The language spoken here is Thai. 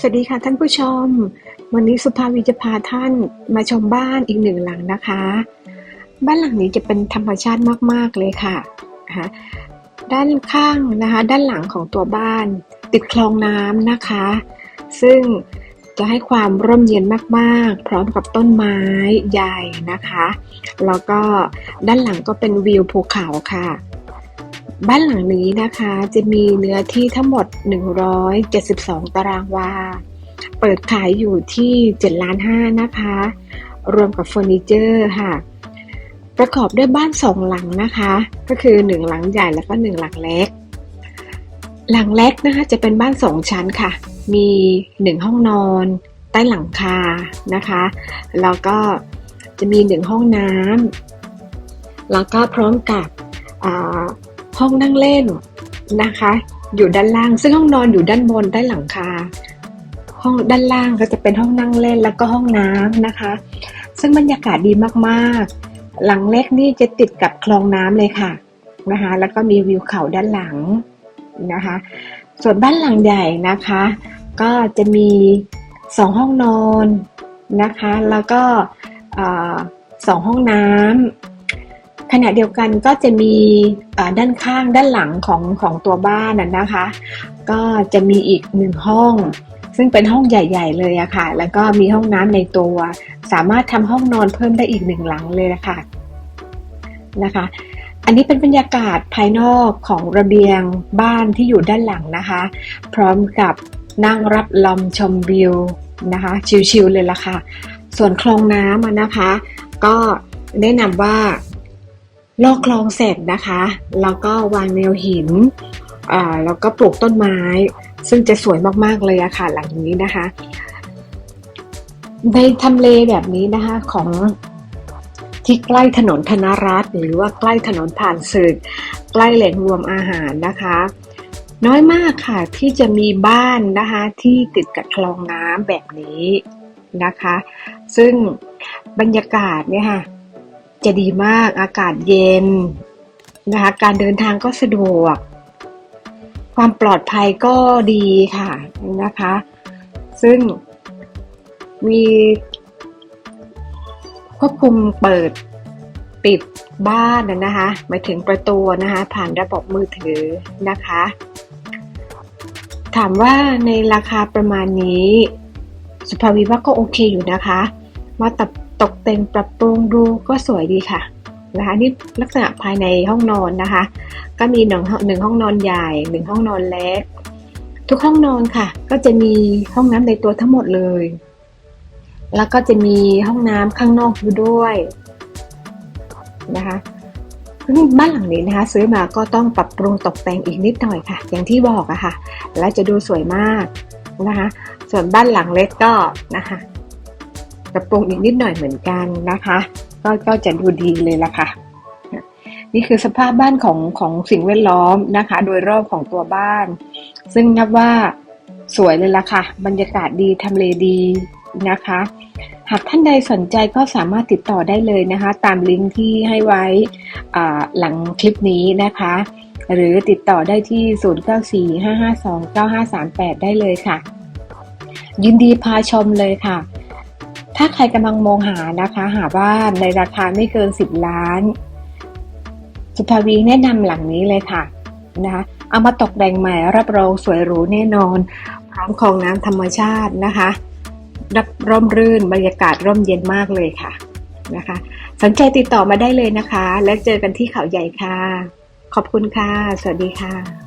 สวัสดีค่ะท่านผู้ชม วันนี้สุภาวีจะพาท่านมาชมบ้านอีกหนึ่งหลังนะคะ บ้านหลังนี้จะเป็นธรรมชาติมากๆเลยค่ะะคะด้านข้างนะคะ ด้านหลังของตัวบ้าน ติดคลองน้ำนะคะ ซึ่งจะให้ความร่มเย็นมากๆ พร้อมกับต้นไม้ใหญ่นะคะ แล้วก็ด้านหลังก็เป็นวิวภูเขาค่ะ บ้านหลังนี้นะคะจะมีเนื้อที่ทั้งหมด 172 ตารางวา เปิดขายอยู่ที่7ล้าน5นะคะ รวมกับเฟอร์นิเจอร์ค่ะ ประกอบด้วยบ้านสองหลังนะคะ ก็คือ 1 หลังใหญ่แล้วก็ 1 หลังเล็ก หลังเล็กนะคะจะเป็นบ้านสองชั้นค่ะ มี 1 ห้องนอน ใต้หลังคานะคะ แล้วก็จะมี 1 ห้องน้ำแล้วก็พร้อมกับ ห้องนั่งเล่นนะคะ อยู่ด้านล่าง ซึ่งห้องนอนอยู่ด้านบนใต้หลังคา ห้องด้านล่างก็จะเป็นห้องนั่งเล่นแล้วก็ห้องน้ำนะคะ ซึ่งบรรยากาศดีมากๆ หลังเล็กนี่จะติดกับคลองน้ำเลยค่ะนะคะ แล้วก็มีวิวเขาด้านหลังนะคะ ส่วนบ้านหลังใหญ่นะคะ ก็จะมีสองห้องนอนนะคะ แล้วก็สองห้องน้ำ ขณะเดียวกันก็จะมีด้านข้างด้านหลังของของตัวบ้านนะคะ ก็จะมีอีกหนึ่งห้อง ซึ่งเป็นห้องใหญ่ ๆ เลยอะค่ะ แล้วก็มีห้องน้ำในตัว สามารถทำห้องนอนเพิ่มได้อีกหนึ่งหลังเลยนะคะนะคะ อันนี้เป็นบรรยากาศภายนอกของระเบียงบ้านที่อยู่ด้านหลังนะคะ พร้อมกับนั่งรับลมชมวิวนะคะ ชิลๆเลยล่ะค่ะ ส่วนคลองน้ำนะคะ ก็แนะนำว่า ลอกคลองเสร็จนะคะ แล้วก็วางแนวหินแล้วก็ปลูกต้นไม้ ซึ่งจะสวยมากๆเลยอะค่ะ หลังนี้นะคะ ในทำเลแบบนี้นะคะของที่ใกล้ถนนธนรัตน์หรือว่าใกล้ถนนผ่านศึกใกล้แหล่งรวมอาหารนะคะ น้อยมากค่ะที่จะมีบ้านนะคะที่ติดกับคลองน้ำแบบนี้นะคะ ซึ่งบรรยากาศเนี่ยค่ะ จะดีมาก อากาศเย็นนะคะ การเดินทางก็สะดวก ความปลอดภัยก็ดีค่ะนะคะ ซึ่งมีควบคุมเปิดปิดบ้านนะคะหมายถึงประตูนะคะ ผ่านระบบมือถือนะคะ ถามว่าในราคาประมาณนี้ สุภาวีว่าก็โอเคอยู่นะคะ มาตัด ตกแต่งปรับปรุงดูก็สวยดีค่ะนะคะนี่ลักษณะภายในห้องนอนนะคะ ก็มีหนึ่งหนึ่งห้องนอนใหญ่หนึ่งห้องนอนเล็ก ทุกห้องนอนค่ะ ก็จะมีห้องน้ำในตัวทั้งหมดเลย แล้วก็จะมีห้องน้ำข้างนอกอยู่ด้วยนะคะซึ่งบ้านหลังนี้นะคะ ซื้อมาก็ต้องปรับปรุงตกแต่งอีกนิดหน่อยค่ะ อย่างที่บอกอะค่ะ และจะดูสวยมากนะคะ ส่วนบ้านหลังเล็กก็นะคะ ปรับปรุงอีกนิดหน่อยเหมือนกันนะคะ ก็ก็จะดูดีเลยละค่ะ นี่คือสภาพบ้านของของสิ่งแวดล้อมนะคะ โดยรอบของตัวบ้าน ซึ่งนับว่าสวยเลยละค่ะ บรรยากาศดีทำเลดีนะคะ หากท่านใดสนใจก็สามารถติดต่อได้เลยนะคะ ตามลิงก์ที่ให้ไว้อ่าหลังคลิปนี้นะคะ หรือติดต่อได้ที่ 0945529538 ได้เลยค่ะ ยินดีพาชมเลยค่ะ ถ้าใครกำลังมองหานะคะ หาบ้านในราคาไม่เกิน 10 ล้าน สุภาวีแนะนำหลังนี้เลยค่ะนะคะเอามาตกแต่งใหม่รับรองสวยหรูแน่นอน พร้อมคลองน้ำธรรมชาตินะคะ รับร่มรื่นบรรยากาศร่มเย็นมากเลยค่ะนะคะ สนใจติดต่อมาได้เลยนะคะ และเจอกันที่เขาใหญ่ค่ะ ขอบคุณค่ะ สวัสดีค่ะ